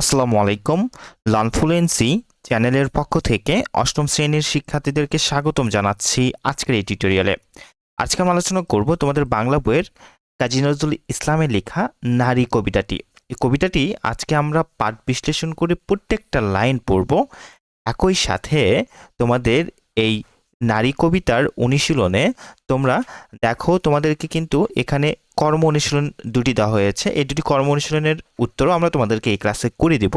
আসসালামু আলাইকুম। লানফ্লুয়েন্সি চ্যানেলের পক্ষ থেকে অষ্টম শ্রেণির শিক্ষার্থীদেরকে স্বাগতম জানাচ্ছি আজকের এই টিউটোরিয়ালে। আজকে আমি আলোচনা করব তোমাদের বাংলা বইয়ের কাজী নজরুল ইসলামের লেখা নারী কবিতাটি। এই কবিতাটি আজকে আমরা পাঠ বিশ্লেষণ করে প্রত্যেকটা লাইন পড়ব। একই সাথে তোমাদের এই নারী কবিতার অনুশীলনে তোমরা দেখো তোমাদেরকে কিন্তু এখানে কর্ম অনুশীলন দুটি দেওয়া হয়েছে। এই দুটি কর্ম অনুশীলনের উত্তরও আমরা তোমাদেরকে এই ক্লাসে করে দেব।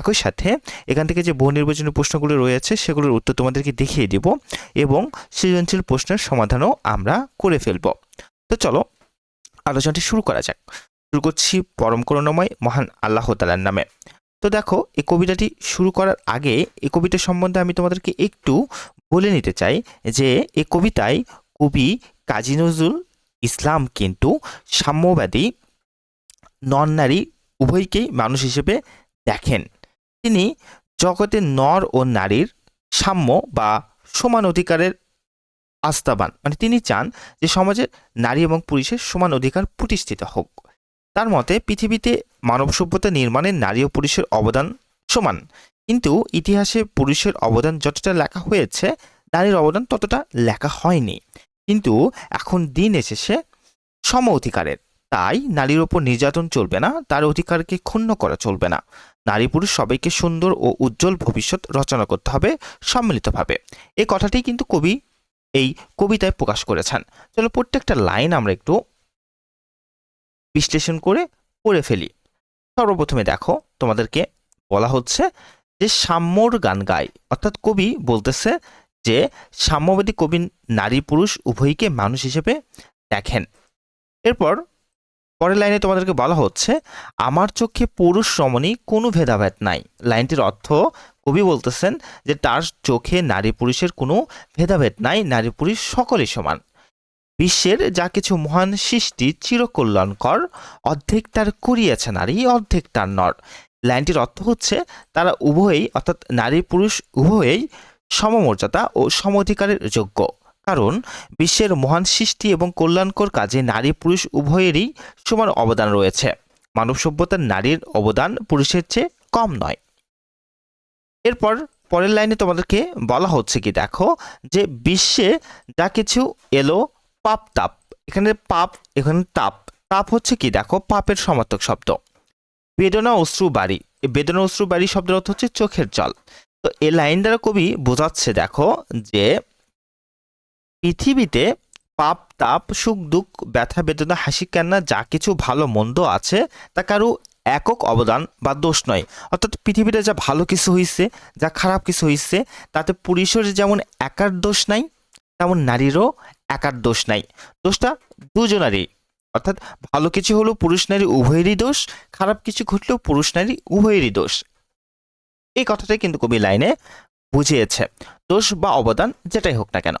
একই সাথে এখান থেকে যে বহু নির্বাচনী প্রশ্নগুলো রয়েছে, সেগুলোর উত্তর তোমাদেরকে দেখিয়ে দেব এবং সৃজনশীল প্রশ্নের সমাধানও আমরা করে ফেলব। তো চলো, আলোচনাটি শুরু করা যাক। শুরু করছি পরম করুণাময় মহান আল্লাহ তালার নামে। তো দেখো, এই কবিতাটি শুরু করার আগে এই কবিতা সম্বন্ধে আমি তোমাদেরকে একটু বলে নিতে চাই যে, এই কবিতায় কবি কাজী নজরুল ইসলাম কিন্তু সাম্যবাদী নর নারী উভয়কেই মানুষ হিসেবে দেখেন। তিনি জগতে নর ও নারীর সাম্য বা সমান অধিকারের আস্থাবান। মানে তিনি চান যে সমাজে নারী এবং পুরুষের সমান অধিকার প্রতিষ্ঠিত হোক। তার মতে পৃথিবীতে মানব সভ্যতা নির্মাণে নারী ও পুরুষের অবদান সমান। কিন্তু ইতিহাসে পুরুষের অবদান যতটা লেখা হয়েছে, নারীর অবদান ততটা লেখা হয়নি। কিন্তু এখন দিন এসেছে সম অধিকারের। তাই নারীর ওপর নির্যাতন চলবে না, তার অধিকারকে ক্ষুণ্ণ করা চলবে না। নারী পুরুষ সবাইকে সুন্দর ও উজ্জ্বল ভবিষ্যৎ রচনা করতে হবে সম্মিলিতভাবে। এই কথাটি কিন্তু কবি এই কবিতায় প্রকাশ করেছেন। চলো প্রত্যেকটা লাইন আমরা একটু বিশ্লেষণ করে পড়ে ফেলি। সর্বপ্রথমে দেখো, তোমাদেরকে বলা হচ্ছে যে সাম্যর গান গায়। অর্থাৎ কবি বলতেছে যে সাম্যবাদী কবি নারী পুরুষ উভয়কে মানুষ হিসেবে দেখেন। এরপর পরের লাইনে তোমাদেরকে বলা হচ্ছে, আমার চোখে পুরুষ রমণী কোনো ভেদাভেদ নাই। লাইনটির অর্থ কবি বলতেছেন যে তার চোখে নারী পুরুষের কোনো ভেদাভেদ নাই, নারী পুরুষ সকলেই সমান। বিশ্বের যা কিছু মহান সৃষ্টি চিরকল্যাণকর, অর্ধেক তার করিয়াছে নারী, অর্ধেক তার নর। লাইনটির অর্থ হচ্ছে, তারা উভয়েই, অর্থাৎ নারী পুরুষ উভয়েই সমমর্যাদা ও সমঅধিকারের যোগ্য। কারণ বিশ্বের মহান সৃষ্টি এবং কল্যাণকর কাজে নারী পুরুষ উভয়েরই সমান অবদান রয়েছে। মানব সভ্যতার নারীর অবদান পুরুষের চেয়ে কম নয়। এরপর পরের লাইনে তোমাদেরকে বলা হচ্ছে কি, দেখো যে বিশ্বে যা কিছু এলো, পাপ তাপ। এখানে পাপ, এখানে তাপ। তাপ হচ্ছে কি, দেখো পাপের সমার্থক শব্দ। বেদনা অশ্রু বাড়ি। বেদনা অশ্রু বাড়ি শব্দের অর্থ হচ্ছে চোখের জল। তো এই লাইন দ্বারা কবি বোঝাচ্ছে, দেখো, যে পৃথিবীতে পাপ, তাপ, সুখ, দুঃখ, ব্যথা, বেদনা, হাসি, কান্না, যা কিছু ভালো, মন্দ আছে, তা কারও একক অবদান বা দোষ নয়। অর্থাৎ পৃথিবীতে যা ভালো কিছু হয়েছে যা খারাপ কিছু হয়েছে তাতে পুরুষের যেমন একার দোষ নাই, তেমন নারীরও একার দোষ নাই। দোষটা দুজনারই। অর্থাৎ ভালো কিছু হলেও পুরুষ নারী উভয়েরই দোষ, খারাপ কিছু ঘটলেও পুরুষ নারী উভয়েরই দোষ। এই কথাটাই কিন্তু কবি লাইনে বুঝিয়েছে। দোষ বা অবদান যেটাই হোক না কেন।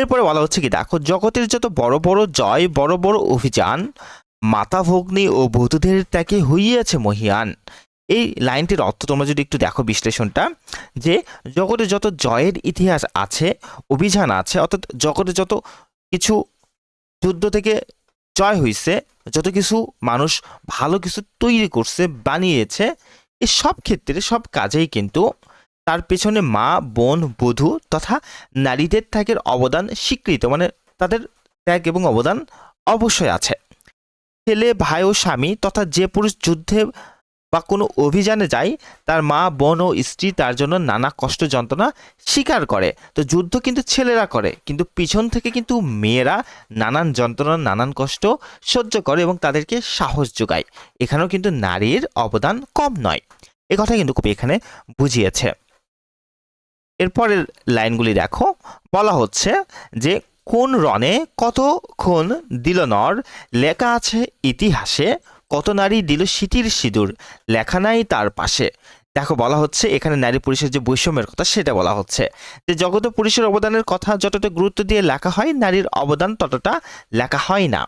এরপরে বলা হচ্ছে কি, দেখো, জগতের যত বড় বড় জয়, বড় বড় অভিযান, মাতা ভগ্নী ও বধূদের ত্যাগে হইয়াছে মহিয়ান। এই লাইনটির অর্থ তোমরা যদি একটু দেখো বিশ্লেষণটা, যে জগতে যত জয়ের ইতিহাস আছে, অভিযান আছে, অর্থাৎ জগতে যত কিছু যুদ্ধ থেকে জয় হয়েছে যত কিছু মানুষ ভালো কিছু তৈরি করছে, বানিয়েছে এই সব ক্ষেত্রে, সব কাজেই কিন্তু তার পেছনে মা, বোন, বধূ তথা নারীদের ত্যাগের অবদান স্বীকৃত মানে তাদের ত্যাগ এবং অবদান অবশ্যই আছে। ছেলে, ভাই ও স্বামী তথা যে পুরুষ যুদ্ধে বা কোনো অভিযানে যায়, তার মা, বোন ও স্ত্রী তার জন্য নানা কষ্ট যন্ত্রণা স্বীকার করে। তো যুদ্ধ কিন্তু ছেলেরা করে, কিন্তু পিছন থেকে কিন্তু মেয়েরা নানান যন্ত্রণা, নানান কষ্ট সহ্য করে এবং তাদেরকে সাহস যোগায়। এখানেও কিন্তু নারীর অবদান কম নয়। এ কথা কিন্তু কবি এখানে বুঝিয়েছে। এরপরের লাইনগুলি দেখো। বলা হচ্ছে যে, কোন রণে কতক্ষণ দিল নর লেখা আছে ইতিহাসে? কত নারী দিল সিটির সিঁদুর? লেখা নাই তার পাশে। দেখো, বলা হচ্ছে এখানে নারী পুরুষের যে বৈষম্যের কথা সেটা বলা হচ্ছে। যে জগতে পুরুষের অবদানের কথা যতটা গুরুত্ব দিয়ে লেখা হয়, নারীর অবদান ততটা লেখা হয় না।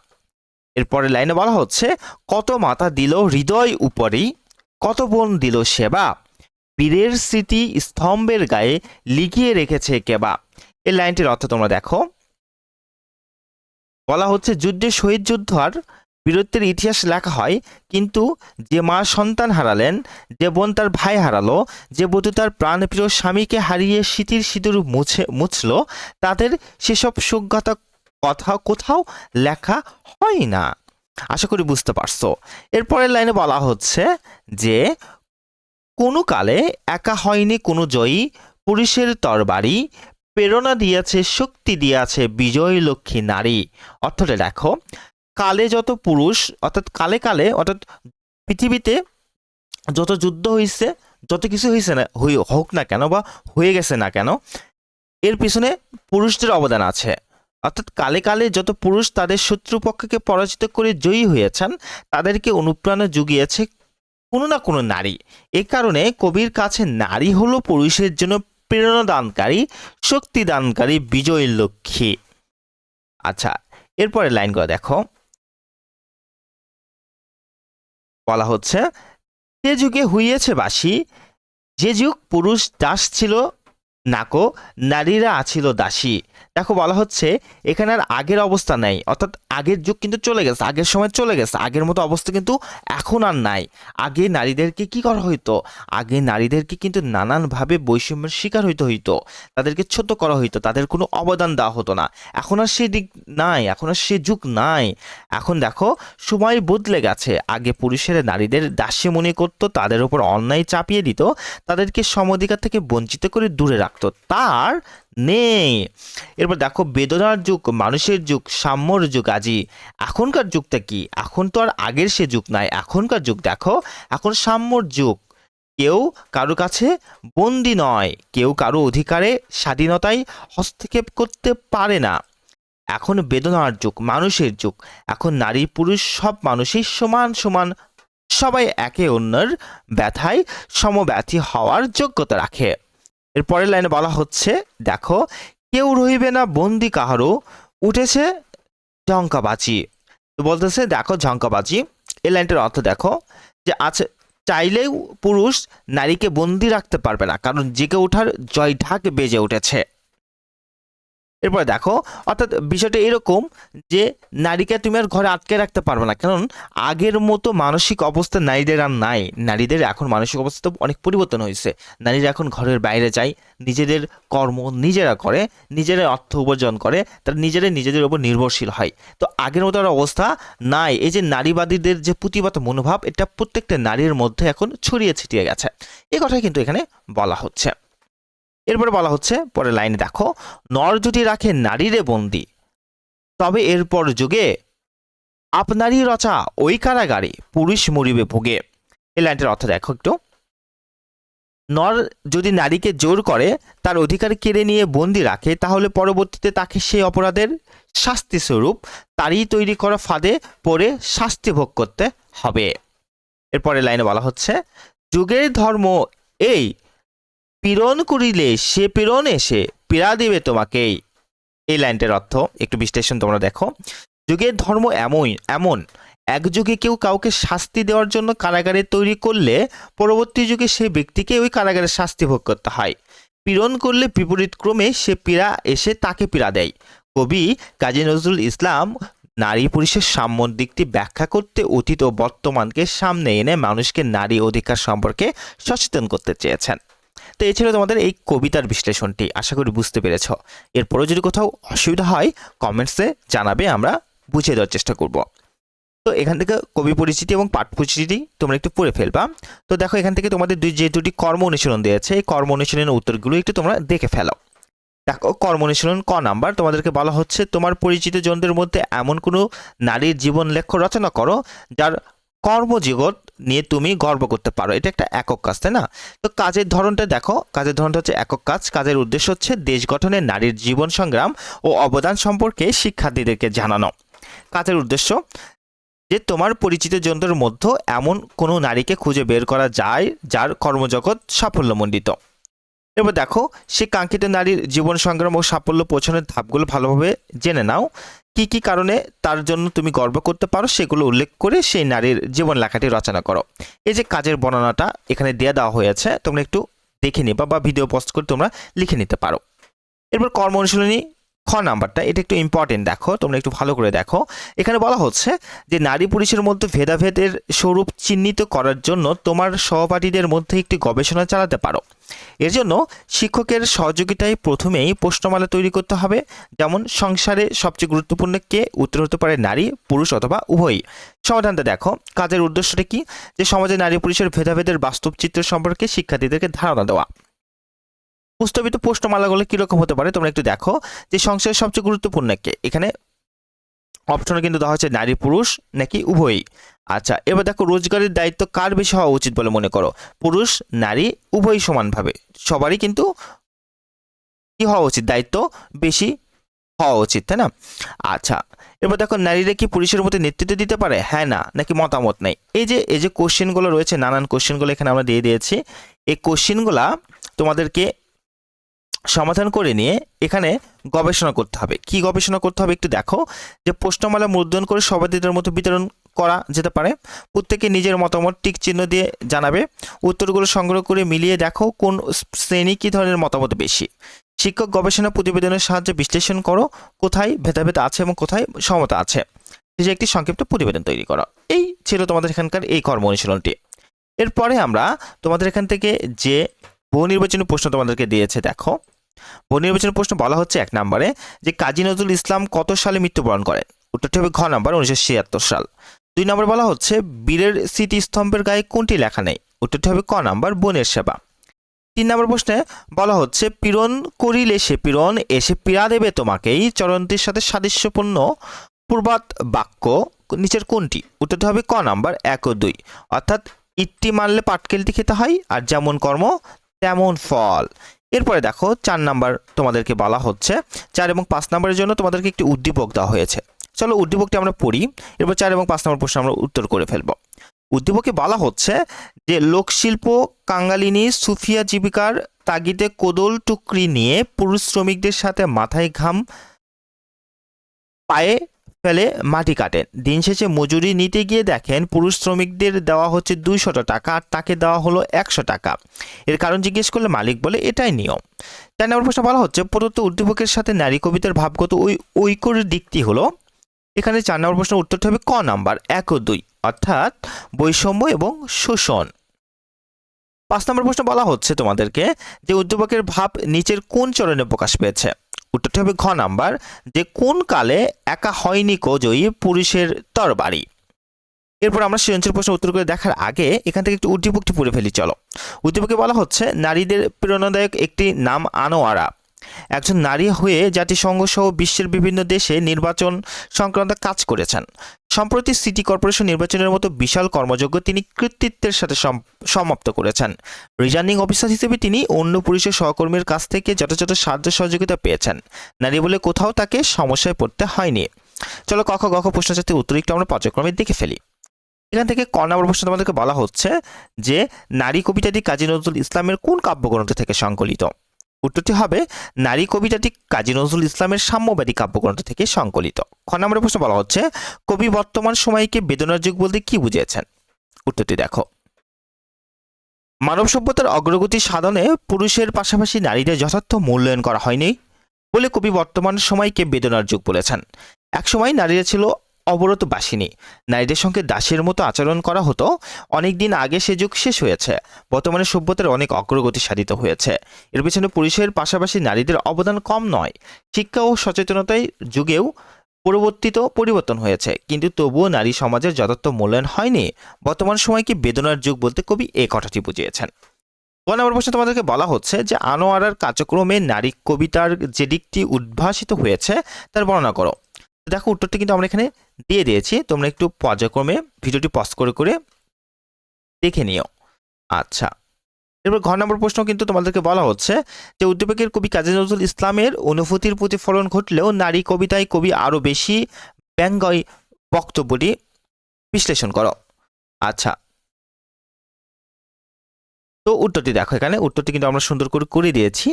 এরপরে লাইনে বলা হচ্ছে, কত মাতা দিল হৃদয় উপরেই, কত বোন দিল সেবা। বীরের স্মৃতি স্তম্ভের গায়ে লিখিয়ে রেখেছে কেবা এই লাইনটির অর্থ তোমরা দেখো। বলা হচ্ছে, যুদ্ধে শহীদ যুদ্ধ আর বীরত্বের ইতিহাস লেখা হয়, কিন্তু যে মা সন্তান হারালেন, যে বোন তার ভাই হারালো, যে বধূ তার প্রাণপ্রিয় স্বামীকে হারিয়ে স্মৃতির সিঁদুর মুছে, মুছল, তাদের সেসব সুজ্ঞতা কথা কোথাও লেখা হয় না। আশা করি বুঝতে পারছ। এরপরের লাইনে বলা হচ্ছে যে, কোনো কালে একা হয়নি কোনো জয়ী, পুরুষের তরবারি, প্রেরণা দিয়েছে, শক্তি দিয়েছে বিজয় লক্ষ্মী নারী। অর্থটা দেখো কালে যত পুরুষ, অর্থাৎ কালে কালে, অর্থাৎ পৃথিবীতে যত যুদ্ধ হয়েছে যত কিছু হয়েছে না, হই- হোক না কেন বা হয়ে গেছে না কেন, এর পিছনে পুরুষদের অবদান আছে। অর্থাৎ কালে কালে যত পুরুষ তাদের শত্রুপক্ষকে পরাজিত করে জয়ী হয়েছেন, তাদেরকে অনুপ্রেরণা জুগিয়েছে কোনো না কোনো নারী। এ কারণে কবির কাছে নারী হলো পুরুষের জন্য প্রেরণা দানকারী শক্তি দানকারী বিজয়ী লক্ষ্মী। আচ্ছা এরপরে লাইন লাইনগুলো দেখো। বলা হচ্ছে যে যুগে হইয়েছে বাসি যে যুগ পুরুষ দাস ছিল নাকো, নারীরা আছিল দাসী। দেখো বলা হচ্ছে, এখানে আর আগের অবস্থা নাই। অর্থাৎ আগের যুগ কিন্তু চলে গেছে, আগের সময় চলে গেছে। আগের মতো অবস্থা কিন্তু এখন আর নাই। আগে নারীদেরকে কি করা হইতো? আগে নারীদেরকে কিন্তু নানানভাবে বৈষম্যের শিকার হইতে হইতো। তাদেরকে ছোট করা হইতো, তাদের কোনো অবদান দেওয়া হতো না। এখন আর সেই দিক নাই, এখন আর সে যুগ নাই। এখন দেখো, সময় বদলে গেছে। আগে পুরুষেরা নারীদের দাসী মনে করতো, তাদের উপর অন্যায় চাপিয়ে দিত, তাদেরকে সমধিকার থেকে বঞ্চিত করে দূরে রাখতো। তার নেই। এরপর দেখো, বেদনার যুগ, মানুষের যুগ, সাম্যর যুগ, আজি এখনকার যুগটা কি? এখন তো আর আগের সে যুগ নাই, এখনকার যুগ। দেখো, এখন সাম্যর যুগ। কেউ কারও কাছে বন্দি নয়, কেউ কারও অধিকারে স্বাধীনতায় হস্তক্ষেপ করতে পারে না। এখন বেদনার যুগ, মানুষের যুগ। এখন নারী, পুরুষ, সব মানুষই সমান সমান, সবাই একে অন্যের ব্যথায়, সমব্যথী হওয়ার যোগ্যতা রাখে। এর পরের লাইনে বলা হচ্ছে, দেখো, কেউ রহিবে না বন্দি কাহারও, উঠেছে ঝঙ্কাবাজি। তো বলতেছে, দেখো ঝঙ্কাবাজি। এই লাইনটার অর্থ দেখো, যে আছে, চাইলেও পুরুষ নারীকে বন্দি রাখতে পারবে না, কারণ জেগে ওঠার জয় ঢাক বেজে উঠেছে। এরপরে দেখো, অর্থাৎ বিষয়টা এরকম যে নারীকে তুমি আর ঘরে আটকে রাখতে পারবে না। কারণ আগের মতো মানসিক অবস্থা নারীদের আর নাই। নারীদের এখন মানসিক অবস্থা অনেক পরিবর্তন হয়েছে। নারীরা এখন ঘরের বাইরে যায়, নিজেদের কর্ম নিজেরা করে, নিজেরা অর্থ উপার্জন করে, তারা নিজেরাই নিজেদের উপর নির্ভরশীল হয়। তো আগের মতো আর অবস্থা নাই। এই যে নারীবাদীদের যে প্রতিবাদ মনোভাব, এটা প্রত্যেকটা নারীর মধ্যে এখন ছড়িয়ে ছিটিয়ে গেছে। এ কথাই কিন্তু এখানে বলা হচ্ছে। এরপরে বলা হচ্ছে পরে লাইনে দেখো, নর যদি রাখে নারীরে বন্দি, তবে এরপর যুগে আপনারই রচা ওই কারাগারে পুরুষ মরিবে ভোগে। এই লাইনটার অর্থ দেখো একটু। নর যদি নারীকে জোর করে, তার অধিকার কেড়ে নিয়ে বন্দি রাখে, তাহলে পরবর্তীতে তাকে সেই অপরাধের শাস্তি স্বরূপ তারই তৈরি করা ফাঁদে পড়ে শাস্তি ভোগ করতে হবে। এরপরে লাইনে বলা হচ্ছে, যুগের ধর্ম এই পীড়ন করিলে সে পীড়ন এসে পীড়া দেবে তোমাকেই। এই লাইনটার অর্থ, একটু বিশ্লেষণ তোমরা দেখো। যুগের ধর্ম এমন এমন। এক যুগে কেউ কাউকে শাস্তি দেওয়ার জন্য কারাগারে তৈরি করলে পরবর্তী যুগে সে ব্যক্তিকে ওই কারাগারে শাস্তি ভোগ করতে হয়। পীড়ন করলে বিপরীত ক্রমে সে পীড়া এসে তাকে পীড়া দেয়। কবি কাজী নজরুল ইসলাম নারী পুরুষের সাম্য দিকটি ব্যাখ্যা করতে অতীত ও বর্তমানকে সামনে এনে মানুষকে নারী অধিকার সম্পর্কে সচেতন করতে চেয়েছেন। তো এই ছিল তোমাদের এই কবিতার বিশ্লেষণটি। আশা করি বুঝতে পেরেছ। এরপরেও যদি কোথাও অসুবিধা হয় কমেন্টসে জানাবে, আমরা বুঝিয়ে দেওয়ার চেষ্টা করব। তো এখান থেকে কবি পরিচিতি এবং পাঠ পরিচিতি তোমরা একটু পড়ে ফেলবা। তো দেখো, এখান থেকে তোমাদের দুই, যে দুটি কর্ম অনুশীলন দিয়েছে এই কর্ম অনুশীলনের উত্তরগুলো একটু তোমরা দেখে ফেলো। দেখো, কর্ম অনুশীলন ক নাম্বার? তোমাদেরকে বলা হচ্ছে, তোমার পরিচিত জনদের মধ্যে এমন কোনো নারীর জীবন লেখ্য রচনা করো, যার কর্মজগৎ নিয়ে তুমি গর্ব করতে পারো। এটা একটা একক কাজ, তাই না? তো কাজের ধরনটা দেখো। কাজের ধরনটা হচ্ছে একক কাজ। কাজের উদ্দেশ্য হচ্ছে দেশ গঠনে নারীর জীবন সংগ্রাম ও অবদান সম্পর্কে শিক্ষার্থীদেরকে জানানো। কাজের উদ্দেশ্য, যে তোমার পরিচিত জনদের মধ্যে এমন কোনো নারীকে খুঁজে বের করা যায় যার কর্মজগৎ সাফল্যমণ্ডিত। এবার দেখো, সে কাঙ্ক্ষিত নারীর জীবন সংগ্রাম ও সাফল্য পৌঁছানোর ধাপগুলো ভালোভাবে জেনে নাও। কি কি কারণে তার জন্য তুমি গর্ব করতে পারো সেগুলো উল্লেখ করে সেই নারীর জীবন লেখাটি রচনা করো। এই যে কাজের বর্ণনাটা এখানে দিয়ে দেওয়া হয়েছে, তোমরা একটু দেখে নিবা বা ভিডিও পোস্ট করে তোমরা লিখে নিতে পারো। এরপর কর্ম অনুশীলনী খ নাম্বারটা, এটা একটু ইম্পর্টেন্ট দেখো, তোমরা একটু ভালো করে দেখো। এখানে বলা হচ্ছে যে, নারী পুরুষের মধ্যে ভেদাভেদের স্বরূপ চিহ্নিত করার জন্য তোমার সহপাঠীদের মধ্যে একটি গবেষণা চালাতে পারো। এর জন্য শিক্ষকের সহযোগিতায় প্রথমেই প্রশ্নমালা তৈরি করতে হবে, যেমন সংসারে সবচেয়ে গুরুত্বপূর্ণ কে, উত্তর হতে পারে নারী, পুরুষ অথবা উভয়ই। সমাধানটা দেখো, কাজের উদ্দেশ্যটা কি? যে, সমাজে নারী পুরুষের ভেদাভেদের বাস্তব চিত্র সম্পর্কে শিক্ষার্থীদেরকে ধারণা দেওয়া। প্রস্তাবিত প্রশ্নমালাগুলো কীরকম হতে পারে তোমরা একটু দেখো। যে সংসারের সবচেয়ে গুরুত্বপূর্ণ কে এখানে অপশনে কিন্তু দেওয়া হচ্ছে নারী পুরুষ নাকি উভয়ই। আচ্ছা এবার দেখো রোজগারের দায়িত্ব কার বেশি হওয়া উচিত বলে মনে করো? পুরুষ, নারী, উভয়ই সমানভাবে। সবারই কিন্তু কি হওয়া উচিত? দায়িত্ব বেশি হওয়া উচিত, তাই না? আচ্ছা এবার দেখো নারীরা কি পুরুষের মধ্যে নেতৃত্ব দিতে পারে? হ্যাঁ না, নাকি মতামত নেই? এই যে এই যে কোশ্চেনগুলো রয়েছে, নানান কোশ্চেনগুলো এখানে আমরা দিয়ে দিয়েছি। এই কোশ্চেনগুলা তোমাদেরকে সমাধান করে নিয়ে এখানে গবেষণা করতে হবে। কি গবেষণা করতে হবে একটু দেখো। যে প্রশ্নমালা মুদ্রণ করে সবাইদের মতো বিতরণ করা যেতে পারে। প্রত্যেকে নিজের মতামত, টিক চিহ্ন দিয়ে জানাবে। উত্তরগুলো সংগ্রহ করে মিলিয়ে দেখো কোন শ্রেণি কী ধরনের মতামত বেশি। শিক্ষক গবেষণা প্রতিবেদনের সাহায্যে বিশ্লেষণ করো, কোথায় ভেদাভেদ আছে এবং কোথায় সমতা আছে। যে একটি সংক্ষিপ্ত প্রতিবেদন তৈরি করা। এই ছিল তোমাদের এখানকার এই কর্ম অনুশীলনটি। এরপরে আমরা তোমাদের এখান থেকে যে বহু নির্বাচনী প্রশ্ন তোমাদেরকে দিয়েছে, দেখো। বহু নির্বাচনী প্রশ্ন বলা হচ্ছে এক নম্বরে যে কাজী নজরুল ইসলাম কত সালে মৃত্যুবরণ করেন? উত্তরটি হবে ঘ নাম্বার, উনিশশো সাল। দুই নম্বর বলা হচ্ছে বীরের স্মৃতিস্তম্ভের গায়ে কোনটি লেখা নেই? উত্তরটি হবে ক নাম্বার, বনের সেবা। তিন নম্বর প্রশ্নে বলা হচ্ছে, পীড়ন করিলে সে পীড়ন, এসে পীড়া দেবে তোমাকেই চরন্তির সাথে সাদৃশ্যপূর্ণ পূর্বাত বাক্য নিচের কোনটি? উত্তরটি হবে ক নাম্বার, এক ও দুই। অর্থাৎ ইটটি মারলে পাটকেলটি খেতে হয়, আর যেমন কর্ম, তেমন ফল। এরপরে দেখো, চার নাম্বার তোমাদেরকে বলা হচ্ছে, চার এবং পাঁচ নাম্বারের জন্য তোমাদেরকে একটি উদ্দীপক দেওয়া হয়েছে। চলো উদ্দীপকটি আমরা পড়ি, এরপর চার এবং পাঁচ নম্বর প্রশ্ন আমরা উত্তর করে ফেলব। উদ্দীপকে বলা হচ্ছে যে, লোকশিল্প কাঙ্গালিনী সুফিয়া জীবিকার তাগিদে কোদল টুকরি নিয়ে পুরুষ শ্রমিকদের সাথে মাথায় ঘাম পায়ে ফেলে মাটি কাটেন। দিন শেষে মজুরি নিতে গিয়ে দেখেন পুরুষ শ্রমিকদের দেওয়া হচ্ছে দুইশত টাকা আর তাকে দেওয়া হলো একশো টাকা। এর কারণ জিজ্ঞেস করলে মালিক বলে, এটাই নিয়ম। চার নম্বর প্রশ্ন বলা হচ্ছে, প্রদত্ত উদ্দীপকের সাথে নারী কবিতার ভাবগত ওই ঐক্যর দিকটি হলো এখানে চার নম্বর প্রশ্ন উত্তরটি হবে ক নাম্বার, এক ও দুই, অর্থাৎ বৈষম্য এবং শোষণ। পাঁচ নম্বর প্রশ্ন বলা হচ্ছে তোমাদেরকে যে উদ্দীপকের ভাব নিচের কোন চরণে প্রকাশ পেয়েছে। উত্তরটি হবে ঘ নাম্বার, যে কোন কালে একা হয়নি কজয়ী জয়ী পুরুষের তরবারি। এরপর আমরা সৃজনশীল প্রশ্ন উত্তর করে দেখার আগে এখান থেকে একটি উদ্দীপকটি পড়ে ফেলি, চলো। উদ্দীপকে বলা হচ্ছে, নারীদের প্রেরণাদায়ক একটি নাম আনোয়ারা। একজন নারী হয়ে জাতিসংঘ সহ বিশ্বের বিভিন্ন দেশে নির্বাচন সংক্রান্ত কাজ করেছেন। সম্প্রতি সিটি কর্পোরেশন নির্বাচনের মতো বিশাল কর্মযোগ্য তিনি কৃতিত্বের সাথে সম- সমাপ্ত করেছেন। রিটার্নিং অফিসার হিসেবে তিনি অন্য পুরুষের সহকর্মীর কাছ থেকে যথাযথ সাহায্য সহযোগিতা পেয়েছেন। নারী বলে কোথাও তাকে সমস্যায় পড়তে হয়নি। চলো কখ গখ প্রশ্নজাতির উত্তর একটু আমরা পর্যায়ক্রমে দেখে ফেলি। এখান থেকে ক নম্বর প্রশ্ন তোমাদেরকে বলা হচ্ছে যে, নারী কবিতাটি কাজী নজরুল ইসলামের কোন কাব্যগ্রন্থ থেকে সংকলিত? উত্তরটি হবে, নারী কবিতাটি কাজী নজরুল ইসলামের সাম্যবাদী কাব্যগ্রন্থ থেকে সংকলিত। খ নম্বরের প্রশ্ন বলা হচ্ছে, কবি বর্তমান সময়কে বেদনার যুগ বলতে কি বুঝিয়েছেন? উত্তরটি দেখো। মানব সভ্যতার অগ্রগতি সাধনে পুরুষের পাশাপাশি নারীদের যথার্থ মূল্যায়ন করা হয়নি বলে কবি বর্তমান সময়কে বেদনার যুগ বলেছেন। একসময় নারীরা ছিল অবরত বাসিনী। নারীদের সঙ্গে দাসের মতো আচরণ করা হতো অনেক দিন আগে সে যুগ শেষ হয়েছে। বর্তমানে সভ্যতার অনেক অগ্রগতি সাধিত হয়েছে। এর পেছনে পুরুষের পাশাপাশি নারীদের অবদান কম নয়। শিক্ষা ও সচেতনতায় যুগেও পরিবর্তিত পরিবর্তন হয়েছে। কিন্তু তবুও নারী সমাজের যথার্থ মূল্যায়ন হয়নি। বর্তমান সময়কে বেদনার যুগ বলতে কবি এই কথাটি বুঝিয়েছেন। গ নম্বর প্রশ্নে তোমাদেরকে বলা হচ্ছে যে, আনোয়ারার কার্যক্রমে নারী কবিতার যে দিকটি উদ্ভাসিত হয়েছে, তার বর্ণনা করো। দেখো উত্তরটি কিন্তু আমরা এখানে দিয়ে দিয়েছি। তোমরা একটু পর্যায়ক্রমে ভিডিওটি পজ করে করে দেখে নিও। আচ্ছা। এরপর ঘ নম্বর প্রশ্ন কিন্তু তোমাদেরকে বলা হচ্ছে যে, উদ্দীপকের কবি কাজী নজরুল ইসলামের অনুভূতির প্রতিফলন ঘটলেও নারী কবিতায় কবি আরও বেশি ব্যঙ্গয় বক্তব্যটি বিশ্লেষণ করো। আচ্ছা। তো উত্তরটি দেখো এখানে। উত্তরটি কিন্তু আমরা সুন্দর করে করে দিয়েছি।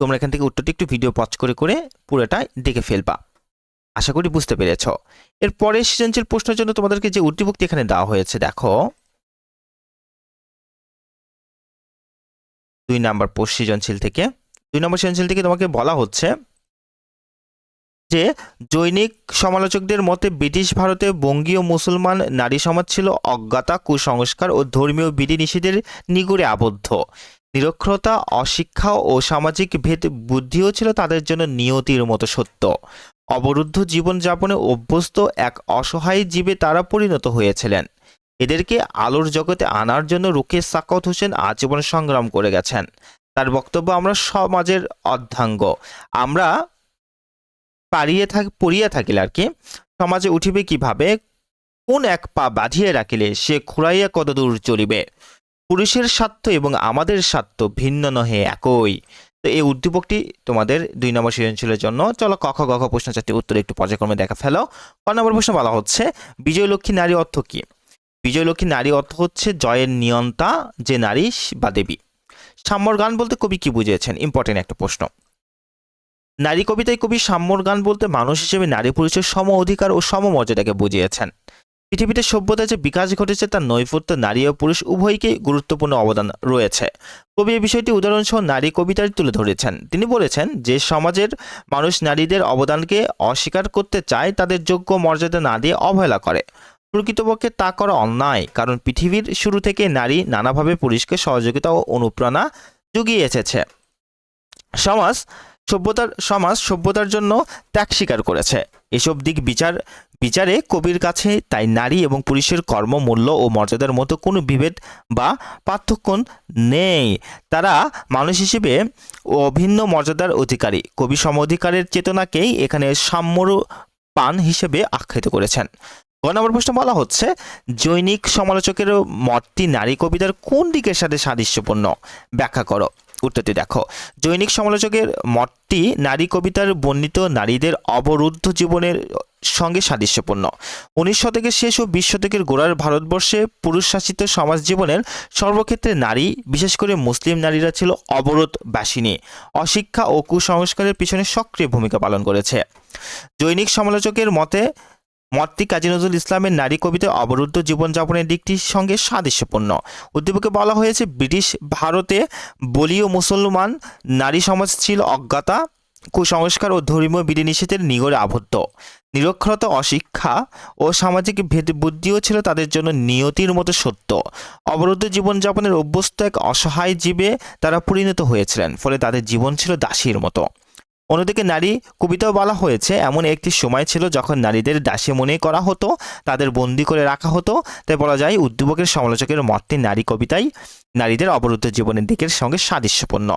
তোমরা এখান থেকে উত্তরটি একটু ভিডিও পজ করে করে পুরোটাই দেখে ফেলবা। আশা করি বুঝতে পেরেছ। এরপরে সৃজনশীল প্রশ্নের জন্য তোমাদেরকে যে উদ্দীপকটি এখানে দেওয়া হয়েছে, দেখো। দুই নাম্বার সৃজনশীল থেকে। দুই নম্বর সৃজনশীল থেকে তোমাকে বলা হচ্ছে যে, জৈনিক সমালোচকদের মতে ব্রিটিশ ভারতে বঙ্গীয় মুসলমান নারী সমাজ ছিল অজ্ঞাতা, কুসংস্কার ও ধর্মীয় বিধিনিষেধের নিগড়ে আবদ্ধ। নিরক্ষরতা, অশিক্ষা ও সামাজিক ভেদ বুদ্ধিও ছিল তাদের জন্য নিয়তির মতো সত্য। অবরুদ্ধ জীবনযাপনে অভ্যস্ত এক অসহায় জীবে তারা পরিণত হয়েছিলেন। এদেরকে আলোর জগতে আনার জন্য রুকে সাকত হোসেন আজীবন সংগ্রাম করে গেছেন। তার বক্তব্য আমরা সমাজের অর্ধাঙ্গ আমরা পারিয়ে থাক, পড়িয়া থাকিলে আর কি, সমাজে উঠিবে কীভাবে? কোন এক পা বাঁধিয়ে রাখিলে সে খুঁড়াইয়া কতদূর চলিবে? পুরুষের স্বার্থ এবং আমাদের স্বার্থ ভিন্ন নহে, একই। তো এই উদ্দীপকটি তোমাদের দুই নম্বর সৃজনশীলের জন্য। চলো কখ গখ প্রশ্ন চারটি উত্তর একটু পর্যায়ক্রমে দেখা ফেলো। ক নম্বর প্রশ্ন বলা হচ্ছে বিজয়লক্ষ্মী নারী অর্থ কি? বিজয়লক্ষ্মী নারী অর্থ হচ্ছে জয়ের নিয়ন্তা, যে নারী বা দেবী। সাম্যর গান বলতে কবি কি বুঝিয়েছেন? ইম্পর্টেন্ট একটা প্রশ্ন। নারী কবিতায় কবি সাম্যর গান বলতে মানুষ হিসেবে নারী পুরুষের সম অধিকার ও সমমর্যাদাকে বুঝিয়েছেন। পৃথিবীতে সভ্যতার যে বিকাশ ঘটেছে, তার নৈপুত্য নারী ও পুরুষ উভয়কেই গুরুত্বপূর্ণ অবদান রয়েছে। কবি এই বিষয়টি উদাহরণসহ নারী কবিতায় তুলে ধরেছেন। তিনি বলেছেন, যে সমাজের মানুষ নারীদের অবদানকে অস্বীকার করতে চায়, তাদের যোগ্য মর্যাদা না দিয়ে অবহেলা করে। প্রকৃতপক্ষে তা করা অন্যায়, কারণ পৃথিবীর শুরু থেকে নারী নানাভাবে পুরুষকে সহযোগিতা ও অনুপ্রেরণা জুগিয়ে এসেছে। সমাজ সভ্যতার, সমাজ সভ্যতার জন্য ত্যাগ স্বীকার করেছে। এসব দিক বিচার, বিচারে কবির কাছে তাই নারী এবং পুরুষের কর্ম, মূল্য ও মর্যাদার মতো কোনো বিভেদ বা পার্থক্য নেই। তারা মানুষ হিসেবে অভিন্ন মর্যাদার অধিকারী। কবি সম অধিকারের চেতনাকেই এখানে সাম্যর পান হিসেবে আখ্যায়িত করেছেন। গ নম্বর প্রশ্ন বলা হচ্ছে, জৈনিক সমালোচকের মতটি নারী কবিতার কোন দিকের সাথে সাদৃশ্যপূর্ণ? ব্যাখ্যা করো। উত্তরটি দেখো। জৈনিক সমালোচকের মতটি নারী কবিতার বর্ণিত নারীদের অবরুদ্ধ জীবনের সঙ্গে সাদৃশ্যপূর্ণ। উনিশ শতকের শেষ ও বিশ শতকের গোড়ার ভারতবর্ষে পুরুষ শাসিত সমাজ জীবনের সর্বক্ষেত্রে নারী, বিশেষ করে মুসলিম নারীরা ছিল অবরোধ বাসিনী। অশিক্ষা ও কুসংস্কারের পিছনে সক্রিয় ভূমিকা পালন করেছে। জৈনিক সমালোচকের মতে মতটি কাজী নজরুল ইসলামের নারী কবিতার অবরুদ্ধ জীবনযাপনের দিকটির সঙ্গে সাদৃশ্যপূর্ণ। উদ্দীপকে বলা হয়েছে, ব্রিটিশ ভারতে বলীয় মুসলমান নারী সমাজ ছিল অজ্ঞাতা, কুসংস্কার ও ধর্মীয় বিধিনিষেধের নিগড়ে আবদ্ধ। নিরক্ষরতা অশিক্ষা ও সামাজিক ভেদ বুদ্ধিও ছিল তাদের জন্য নিয়তির মতো সত্য। অবরুদ্ধ জীবনযাপনের অভ্যস্ত এক অসহায় জীবে তারা পরিণত হয়েছিলেন, ফলে তাদের জীবন ছিল দাসীর মতো। অন্যদিকে নারী কবিতাও বলা হয়েছে, এমন একটি সময় ছিল যখন নারীদের দাসী মনে করা হতো, তাদের বন্দি করে রাখা হতো। তাই বলা যায় উদ্দীপকের সমালোচকের মতটি নারী কবিতাই নারীদের অবরুদ্ধ জীবনের দিকের সঙ্গে সাদৃশ্যপূর্ণ।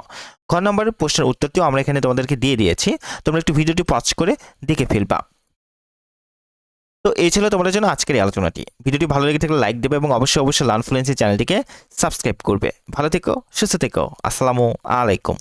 ঘ নম্বরের প্রশ্নের উত্তরটিও আমরা এখানে তোমাদেরকে দিয়ে দিয়েছি। তোমরা একটু ভিডিওটি পজ করে দেখে ফেলবা। তো এই ছিল তোমাদের জন্য আজকের আলোচনাটি। ভিডিওটি ভালো লেগে থাকলে লাইক দেবে এবং অবশ্যই অবশ্যই লার্ন ফ্লুয়েন্সি চ্যানেলটিকে সাবস্ক্রাইব করবে। ভালো থেকো, সুস্থ থেকো। আসসালামু আলাইকুম।